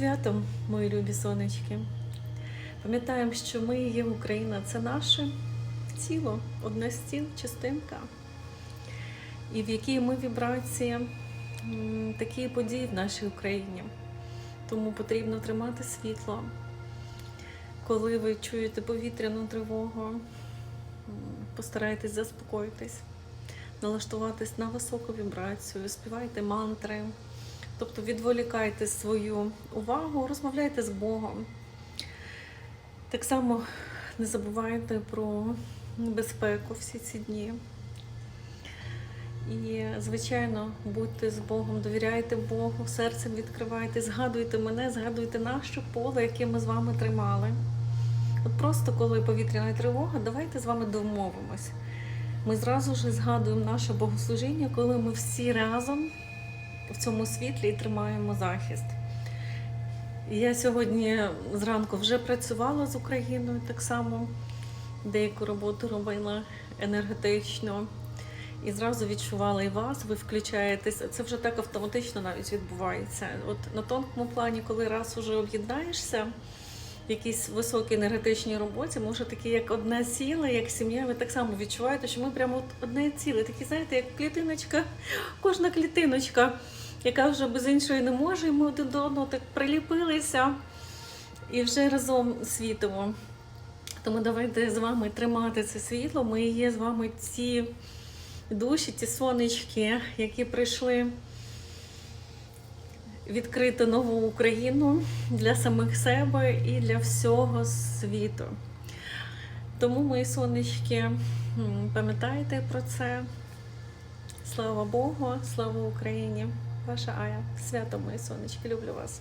святом, мої любі сонечки. Пам'ятаємо, що ми є Україна, це наше тіло, одне з тіл, частинка. І в якій ми вібрації такі події в нашій Україні. Тому потрібно тримати світло. Коли ви чуєте повітряну тривогу, постарайтесь заспокоїтись, налаштуватись на високу вібрацію, співайте мантри. Тобто відволікайте свою увагу, розмовляйте з Богом. Так само не забувайте про безпеку всі ці дні. І, звичайно, будьте з Богом, довіряйте Богу, серцем відкривайте, згадуйте мене, згадуйте наше поле, яке ми з вами тримали. От просто коли повітряна тривога, давайте з вами домовимось. Ми зразу ж згадуємо наше богослужіння, коли ми всі разом в цьому світлі і тримаємо захист. Я сьогодні зранку вже працювала з Україною так само, деяку роботу робила енергетично. І зразу відчувала і вас, ви включаєтесь. Це вже так автоматично навіть відбувається. От на тонкому плані, коли раз уже об'єднаєшся в якійсь високій енергетичній роботі, може такі як одне ціле, як сім'я, ви так само відчуваєте, що ми прямо одне ціле, такі, знаєте, як клітиночка, кожна клітиночка, яка вже без іншої не може, і ми один до одного так приліпилися і вже разом світимо. Тому давайте з вами тримати це світло. Ми є з вами ці душі, ті сонечки, які прийшли відкрити нову Україну для самих себе і для всього світу. Тому, мої сонечки, пам'ятайте про це. Слава Богу, слава Україні! Ваша Ая. Свято, мої сонечки, люблю вас.